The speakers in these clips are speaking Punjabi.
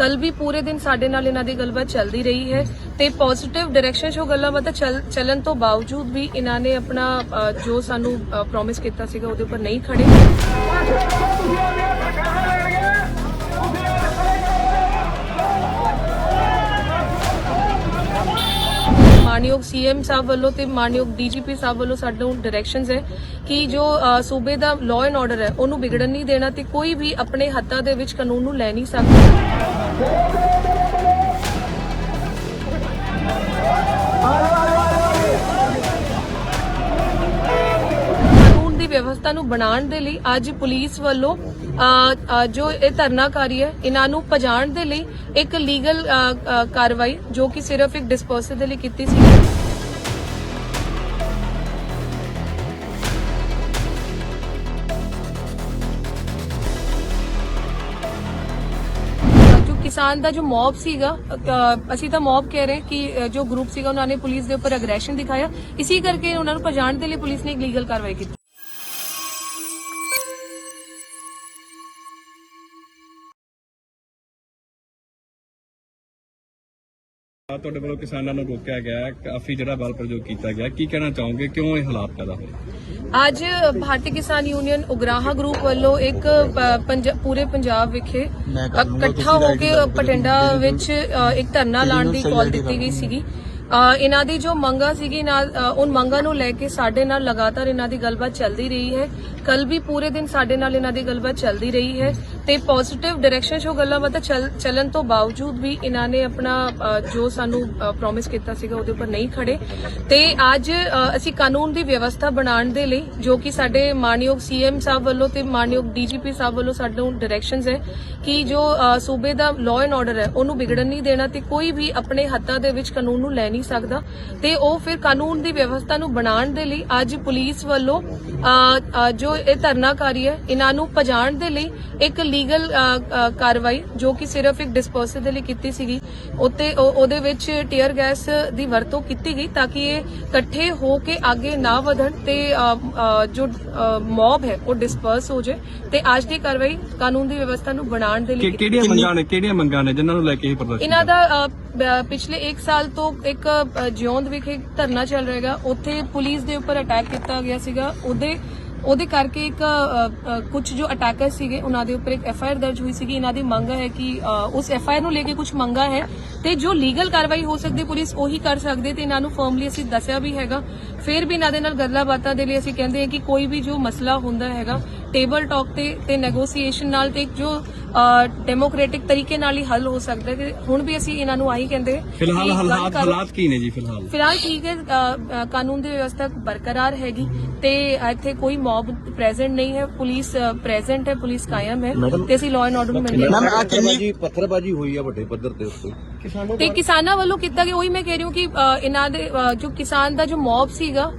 ਕੱਲ ਵੀ ਪੂਰੇ ਦਿਨ ਸਾਡੇ ਨਾਲ ਇਹਨਾਂ ਦੀ ਗੱਲਬਾਤ ਚੱਲਦੀ ਰਹੀ ਹੈ ਤੇ ਪੋਜ਼ਿਟਿਵ ਡਾਇਰੈਕਸ਼ਨ 'ਚ ਉਹ ਗੱਲਾਂ ਬਾਤਾਂ ਚੱਲ, ਚੱਲਣ ਤੋਂ ਬਾਵਜੂਦ ਵੀ ਇਹਨਾਂ ਨੇ ਆਪਣਾ ਜੋ ਸਾਨੂੰ ਪ੍ਰੋਮਿਸ ਕੀਤਾ ਸੀਗਾ ਉਹਦੇ ਉੱਪਰ ਨਹੀਂ ਖੜੇ। ਮਾਨਯੋਗ ਸੀਐਮ ਸਾਹਿਬ ਵੱਲੋਂ ਤੇ ਮਾਨਯੋਗ ਡੀਜੀਪੀ ਸਾਹਿਬ ਵੱਲੋਂ ਸਾਨੂੰ ਡਾਇਰੈਕਸ਼ਨਸ ਹੈ ਕਿ ਜੋ ਸੂਬੇ ਦਾ ਲਾਅ ਐਂਡ ਆਰਡਰ ਹੈ, ਉਹਨੂੰ ਵਿਗੜਨ ਨਹੀਂ ਦੇਣਾ ਤੇ ਕੋਈ ਵੀ ਆਪਣੇ ਹੱਥਾਂ ਦੇ ਵਿੱਚ ਕਾਨੂੰਨ ਨੂੰ ਲੈ ਨਹੀਂ ਸਕਦਾ। ਵਿਵਸਥਾ ਨੂੰ ਬਣਾਉਣ ਦੇ ਲਈ ਅੱਜ ਪੁਲਿਸ ਵੱਲੋਂ ਅ, ਜੋ ਇਹ ਧਰਨਾਕਾਰੀ ਹੈ ਇਹਨਾਂ ਨੂੰ ਪਜਾਣ ਦੇ ਲਈ ਇੱਕ ਲੀਗਲ ਕਾਰਵਾਈ ਜੋ ਕਿ ਸਿਰਫ ਇੱਕ ਡਿਸਪਰਸਲ ਦੇ ਲਈ ਕੀਤੀ ਸੀ। ਕਿਸਾਨ ਦਾ ਜੋ ਮੌਬ ਸੀਗਾ ਅਸੀਂ ਤਾਂ ਮੌਬ ਕਹਿ ਰਹੇ ਕਿ ਜੋ ਗਰੁੱਪ ਸੀਗਾ ਉਹਨਾਂ ਨੇ ਪੁਲਿਸ ਦੇ ਉੱਪਰ ਅਗਰੈਸ਼ਨ ਦਿਖਾਇਆ। ਇਸੇ ਕਰਕੇ ਉਹਨਾਂ ਨੂੰ ਭਜਾਉਣ ਦੇ ਲਈ ਪੁਲਿਸ ਨੇ ਇੱਕ ਲੀਗਲ ਕਾਰਵਾਈ ਕੀਤੀ। ਤੁਹਾਡੇ ਵੱਲੋਂ ਕਿਸਾਨਾਂ ਨੂੰ ਰੋਕਿਆ ਗਿਆ ਕਾਫੀ ਜਿਹੜਾ ਬਲ ਪ੍ਰਯੋਗ ਕੀਤਾ ਗਿਆ ਕੀ ਕਹਿਣਾ ਚਾਹੋਗੇ? ਕਿਉਂ ਇਹ ਹਾਲਾਤ ਪੈਦਾ ਹੋਏ? ਅੱਜ ਭਾਰਤੀ ਕਿਸਾਨ ਯੂਨੀਅਨ ਉਗਰਾਹਾ ਗਰੁੱਪ ਵੱਲੋਂ ਇੱਕ ਪੂਰੇ ਪੰਜਾਬ ਵਿਖੇ ਇਕੱਠਾ ਹੋ ਕੇ ਪਟਿੰਡਾ ਵਿੱਚ ਇੱਕ ਧਰਨਾ ਲਾਉਣ ਦੀ ਕਾਲ ਦਿੱਤੀ ਗਈ ਸੀਗੀ। ਇਹਨਾਂ ਦੀ ਜੋ ਮੰਗਾ ਸੀਗੀ ਨਾਲ ਉਨ ਮੰਗਾਂ ਨੂੰ ਲੈ ਕੇ ਸਾਡੇ ਨਾਲ ਲਗਾਤਾਰ ਇਹਨਾਂ ਦੀ ਗੱਲਬਾਤ ਚੱਲਦੀ ਰਹੀ ਹੈ। ਕੱਲ ਵੀ ਪੂਰੇ ਦਿਨ ਸਾਡੇ ਨਾਲ ਇਹਨਾਂ ਦੀ ਗੱਲਬਾਤ ਚੱਲਦੀ ਰਹੀ ਹੈ ਤੇ ਪੋਜ਼ਿਟਿਵ ਡਾਇਰੈਕਸ਼ਨ 'ਚ ਉਹ ਗੱਲਾਂ ਬਾਤਾਂ ਚੱਲਣ ਤੋਂ ਬਾਵਜੂਦ ਵੀ ਇਹਨਾਂ ਨੇ ਆਪਣਾ ਜੋ ਸਾਨੂੰ ਪ੍ਰੋਮਿਸ ਕੀਤਾ ਸੀਗਾ ਉਹਦੇ ਉੱਪਰ ਨਹੀਂ ਖੜੇ। ਤੇ ਅੱਜ ਅਸੀਂ ਕਾਨੂੰਨ ਦੀ ਵਿਵਸਥਾ ਬਣਾਉਣ ਦੇ ਲਈ, ਜੋ ਕਿ ਸਾਡੇ ਮਾਨਯੋਗ ਸੀਐਮ ਸਾਹਿਬ ਵੱਲੋਂ ਤੇ ਮਾਨਯੋਗ ਡੀਜੀਪੀ ਸਾਹਿਬ ਵੱਲੋਂ ਸਾਨੂੰ ਡਾਇਰੈਕਸ਼ਨਸ ਹੈ ਕਿ ਜੋ ਸੂਬੇ ਦਾ ਲਾਅ ਐਂਡ ਆਰਡਰ ਹੈ, ਉਹਨੂੰ ਵਿਗੜਨ ਨਹੀਂ ਦੇਣਾ ਤੇ ਕੋਈ ਵੀ ਆਪਣੇ ਹੱਥਾਂ ਦੇ ਵਿੱਚ ਕਾਨੂੰਨ ਨੂੰ ਲੈ ਨਹੀਂ ਸਕਦਾ। ਤੇ ਉਹ ਫਿਰ ਕਾਨੂੰਨ ਦੀ ਵਿਵਸਥਾ ਨੂੰ ਬਣਾਉਣ ਦੇ ਲਈ ਅੱਜ ਪੁਲਿਸ ਵੱਲੋਂ ਜੋ ਇਹ ਧਰਨਾਕਾਰੀ ਹੈ। ਇਹਨਾਂ ਨੂੰ ਭਜਾਉਣ ਦੇ ਲਈ ਇੱਕ ਲੀਗਲ ਕਾਰਵਾਈ ਜੋ ਕਿ ਸਿਰਫ ਇੱਕ ਡਿਸਪਰਸਲ ਦੇ ਲਈ ਕੀਤੀ ਸੀਗੀ। ਉੱਤੇ ਉਹ- ਉਹਦੇ ਵਿੱਚ ਟੀਅਰ ਗੈਸ ਦੀ ਵਰਤੋਂ ਕੀਤੀ ਗਈ ਤਾਂ ਕਿ ਇਹ ਇਕੱਠੇ ਹੋ ਕੇ ਅੱਗੇ ਨਾ ਵਧਣ ਤੇ ਜੋ ਮੌਬ ਹੈ ਉਹ ਡਿਸਪਰਸ ਹੋ ਜਾਏ ਤੇ ਅੱਜ ਦੀ ਕਾਰਵਾਈ ਕਾਨੂੰਨ ਦੀ ਵਿਵਸਥਾ ਨੂੰ ਬਣਾਉਣ ਦੇ ਲਈ ਕਿਹੜੀਆਂ ਮੰਗਾਂ ਨੇ ਕਿਹੜੀਆਂ ਮੰਗਾਂ ਨੇ ਜਿਨ੍ਹਾਂ ਨੂੰ ਲੈ ਕੇ ਇਹ ਪ੍ਰਦਰਸ਼ਨ ਇਹਨਾਂ ਦਾ ਪਿਛਲੇ 1 ਸਾਲ ਤੋਂ ਇੱਕ ਜਿਉਂਦ ਵਿਖੇ ਧਰਨਾ ਚੱਲ ਰਿਹਾਗਾ। ਉੱਥੇ ਪੁਲਿਸ ਦੇ ਉੱਪਰ ਅਟੈਕ ਕੀਤਾ ਗਿਆ ਸੀਗਾ। ਉਹਦੇ ਉਹਦੇ ਕਰਕੇ ਇੱਕ ਕੁਝ ਜੋ ਅਟੈਕਰ ਸੀਗੇ, ਉਹਨਾਂ ਦੇ ਉੱਪਰ ਇੱਕ ਐਫ ਆਈ ਆਰ ਦਰਜ ਹੋਈ ਸੀਗੀ। ਇਹਨਾਂ ਦੀ ਮੰਗ ਹੈ ਕਿ ਉਸ ਐਫ ਆਈ ਆਰ ਨੂੰ ਲੈ ਕੇ ਕੁਝ ਮੰਗਾ ਹੈ ਤੇ ਜੋ ਲੀਗਲ ਕਾਰਵਾਈ ਹੋ ਸਕਦੀ ਪੁਲਿਸ ਉਹੀ ਕਰ ਸਕਦੇ ਤੇ ਇਹਨਾਂ ਨੂੰ ਫਰਮਲੀ ਅਸੀਂ ਦੱਸਿਆ ਵੀ ਹੈਗਾ। ਫਿਰ ਵੀ ਇਹਨਾਂ ਦੇ ਨਾਲ ਗੱਲਾਂ ਬਾਤਾਂ ਦੇ ਲਈ ਅਸੀਂ ਕਹਿੰਦੇ ਹਾਂ ਕਿ ਕੋਈ ਵੀ ਜੋ ਮਸਲਾ ਹੁੰਦਾ ਹੈਗਾ ਟੇਬਲ ਟਾਕ ਤੇ ਤੇ ਨੈਗੋਸੀਏਸ਼ਨ ਨਾਲ ਤੇ ਜੋ ਡੈਮੋਕ੍ਰੈਟਿਕ ਤਰੀਕੇ ਨਾਲ ਹੀ ਹੱਲ ਹੋ ਸਕਦਾ ਹੈ ਕਿ ਹੁਣ ਵੀ ਅਸੀਂ ਇਹਨਾਂ ਨੂੰ ਆਹੀ ਕਹਿੰਦੇ ਹਾਂ ਫਿਲਹਾਲ ਹਾਲਾਤ ਕੀ ਨੇ ਜੀ ਫਿਲਹਾਲ? ਫਿਲਹਾਲ ਠੀਕ ਹੈ ਕਾਨੂੰਨ ਦੀ ਵਿਵਸਥਾ ਬਰਕਰਾਰ ਹੈਗੀ ਤੇ ਇੱਥੇ ਕੋਈ ਮੌਬ ਪ੍ਰੈਜ਼ੈਂਟ ਨਹੀਂ ਹੈ ਪੁਲਿਸ ਪ੍ਰੈਜ਼ੈਂਟ ਹੈ ਪੁਲਿਸ ਕਾਇਮ ਹੈ ਤੇ ਅਸੀਂ ਲਾਅ ਐਂਡ ਆਰਡਰ ਨੂੰ ਮੇਨਟੇਨ ਮੈਮ ਆ ਕਿੰਨੀ ਪੱਥਰਬਾਜੀ ਹੋਈ ਆ ਵੱਡੇ ਪੱਧਰ ਤੇ ਉੱਤੇ। ਤੇ ਕਿਸਾਨਾਂ ਵੱਲੋਂ ਕੀਤਾ ਗਿਆ ਉਹੀ ਮੈਂ ਕਹਿ ਰਹੀ ਹਾਂ ਕਿ ਇਹਨਾਂ ਦੇ ਜੋ ਕਿਸਾਨ ਦਾ ਜੋ ਮੌਬ ਸੀਗਾ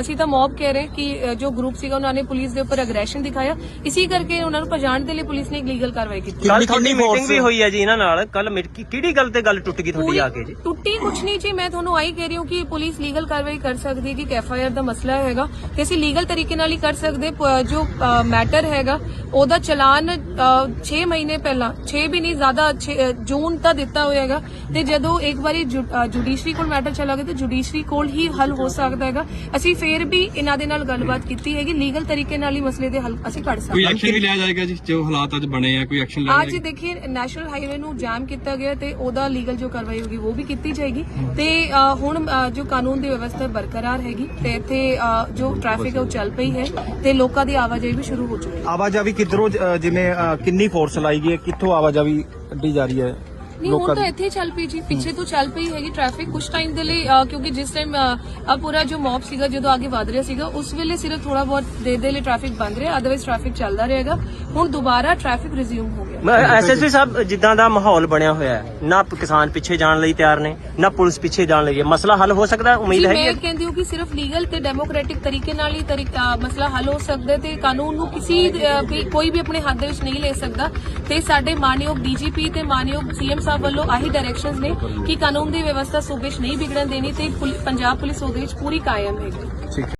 ਅਸੀਂ ਤਾਂ ਮੌਬ ਕਹਿ ਰਹੇ ਕਿ ਜੋ ਗਰੁੱਪ ਸੀਗਾ ਉਹਨਾਂ ਨੇ ਪੁਲਿਸ ਦੇ ਉੱਪਰ ਅਗਰੈਸ਼ਨ ਦਿਖਾਇਆ। ਇਸੇ ਕਰਕੇ ਉਹਨਾਂ ਨੂੰ ਭਜਾਉਣ ਦੇ ਲਈ ਪੁਲਿਸ ਨੇ ਲੀਗਲ ਕਾਰਵਾਈ ਕੀਤੀ। ਕੱਲ ਤੁਹਾਡੀ ਮੀਟਿੰਗ ਵੀ ਹੋਈ ਹੈ ਜੀ ਇਹਨਾਂ ਨਾਲ। ਕੱਲ ਕਿਹੜੀ ਗੱਲ ਤੇ ਗੱਲ ਟੁੱਟ ਗਈ ਤੁਹਾਡੀ ਆ ਕੇ ਜੀ? ਟੁੱਟੀ ਕੁਛ ਨਹੀਂ ਜੀ ਮੈਂ ਤੁਹਾਨੂੰ ਆਹੀ ਕਹਿ ਰਹੀ ਹਾਂ ਕਿ ਪੁਲਿਸ ਲੀਗਲ ਕਾਰਵਾਈ ਕਰ ਸਕਦੀ ਹੈ ਕਿ ਐਫ ਆਈ ਆਰ ਦਾ ਮਸਲਾ ਹੈਗਾ ਤੇ ਅਸੀਂ ਲੀਗਲ ਤਰੀਕੇ ਨਾਲ ਹੀ ਕਰ ਸਕਦੇ ਜੋ ਮੈਟਰ ਹੈਗਾ ਉਹਦਾ ਚਲਾਨ 6 ਮਹੀਨੇ ਪਹਿਲਾਂ 6 ਵੀ ਨਹੀਂ ਜ਼ਿਆਦਾ ਜੂਨ ਤਾਂ ਦਿੱਤਾ ਹੋਏਗਾ ਤੇ ਜਦੋਂ ਇੱਕ ਵਾਰੀ ਜੁਡੀਸ਼ਰੀ ਕੋਲ ਮੈਟਰ ਚਲਾ ਗਿਆ ਤੇ ਜੁਡੀਸ਼ਰੀ ਕੋਲ ਹੀ ਹੱਲ ਹੋ ਸਕਦਾ ਹੈਗਾ। ਅਸੀਂ ਫੇਰ ਵੀ ਇਹਨਾਂ ਦੇ ਨਾਲ ਗੱਲਬਾਤ ਕੀਤੀ ਹੈਗੀ। ਲੀਗਲ ਤਰੀਕੇ ਨਾਲ ਹੀ ਮਸਲੇ ਦੇ ਹੱਲ ਅਸੀਂ ਕੱਢ ਸਕਦੇ ਕੋਈ ਐਕਸ਼ਨ ਵੀ ਲਿਆ ਜਾਏਗਾ ਜੀ ਜੋ ਹਾਲਾਤ ਅੱਜ ਬਣੇ ਆ ਕੋਈ ਐਕਸ਼ਨ ਲਿਆ ਅੱਜ ਜਾਏਗਾ ਦੇਖिए ਨੈਸ਼ਨਲ ਹਾਈਵੇ ਨੂੰ ਜਾਮ ਕੀਤਾ ਗਿਆ ਤੇ ਉਹਦਾ ਲੀਗਲ ਜੋ ਕਾਰਵਾਈ ਹੋਗੀ ਉਹ ਵੀ ਕੀਤੀ ਜਾਏਗੀ। ਤੇ ਹੁਣ ਜੋ ਕਾਨੂੰਨ ਦੀ ਵਿਵਸਥਾ ਬਰਕਰਾਰ ਹੈਗੀ ਤੇ ਇੱਥੇ ਜੋ ਟ੍ਰੈਫਿਕ ਹੈ ਉਹ ਚੱਲ ਪਈ ਹੈ ਤੇ ਲੋਕਾਂ ਦੀ ਆਵਾਜਾਈ ਵੀ ਸ਼ੁਰੂ ਹੋ ਚੁੱਕੀ ਹੈ। ਆਵਾਜਾਈ ਕਿੱਧਰੋਂ ਜਿਵੇਂ ਕਿੰਨੀ ਫੋਰਸ ਲਾਈ ਗਈ ਹੈ ਕਿੱਥੋਂ ਆਵਾਜਾਈ ਕੱਢੀ ਜਾ ਰਹੀ ਹੈ? ਨਹੀਂ ਹੁਣ ਤਾਂ ਇੱਥੇ ਹੀ ਚੱਲ ਪਈ ਜੀ। ਪਿੱਛੇ ਤੋਂ ਚੱਲ ਪਈ ਹੈਗੀ ਟ੍ਰੈਫਿਕ ਕੁਝ ਟਾਈਮ ਦੇ ਲਈ ਅ, ਕਿਉਂਕਿ ਜਿਸ ਟਾਈਮ ਆ ਪੂਰਾ ਜੋ ਮੌਬ ਸੀਗਾ ਜਦੋਂ ਅੱਗੇ ਵਧ ਰਿਹਾ ਸੀਗਾ ਉਸ ਵੇਲੇ ਸਿਰਫ ਥੋੜਾ ਬਹੁਤ ਦੇਰ ਦੇ ਲਈ ਟ੍ਰੈਫਿਕ ਬੰਦ ਰਿਹਾ ਅਦਰਵਾਈਜ਼ ਟ੍ਰੈਫਿਕ ਚੱਲਦਾ ਰਹੇਗਾ। ਹੁਣ ਦੁਬਾਰਾ ਟ੍ਰੈਫਿਕ ਰਿਜ਼ਿਊਮ ਹੋ ਗਿਆ। ਐਸਐਸਪੀ ਸਾਹਿਬ ਜਿੱਦਾਂ ਦਾ ਮਾਹੌਲ ਬਣਿਆ ਹੋਇਆ ਹੈ ਨਾ ਕਿਸਾਨ ਪਿੱਛੇ ਜਾਣ ਲਈ ਤਿਆਰ ਨੇ ਨਾ ਪੁਲਿਸ ਪਿੱਛੇ ਜਾਣ ਲਈ ਹੈ। ਮਸਲਾ ਹੱਲ ਹੋ ਸਕਦਾ ਹੈ? ਉਮੀਦ ਜੀ ਹੈਗੀ ਮੈਂ ਹੈ ਕਹਿੰਦੀ ਹਾਂ ਕਿ ਸਿਰਫ ਲੀਗਲ ਤੇ ਡੈਮੋਕ੍ਰੈਟਿਕ ਤਰੀਕੇ ਨਾਲ ਹੀ ਤਰੀਕਾ ਮਸਲਾ ਹੱਲ ਹੋ ਸਕਦਾ ਹੈ ਤੇ ਕਾਨੂੰਨ ਨੂੰ ਕਿਸੇ ਵੀ ਕੋਈ ਵੀ ਆਪਣੇ ਹੱਥ ਦੇ ਵਿੱਚ ਨਹੀਂ ਲੈ ਸਕਦਾ। ਤੇ ਸਾਡੇ ਮਾਨਯੋਗ ਡੀਜੀਪੀ ਤੇ ਮਾਨਯੋਗ ਸੀਐਮ ਸਾਹਿਬ ਵੱਲੋਂ ਆਹੀ ਡਾਇਰੈਕਸ਼ਨਸ ਨੇ ਕਿ ਕਾਨੂੰਨ ਦੀ ਵਿਵਸਥਾ ਸੂਬੇ 'ਚ ਨਹੀਂ ਵਿਗੜਨ ਦੇਣੀ ਤੇ ਪੰਜਾਬ ਪੁਲਿਸ ਉਹਦੇ ਵਿੱਚ ਪੂਰੀ ਕਾਇਮ ਹੈਗੀ।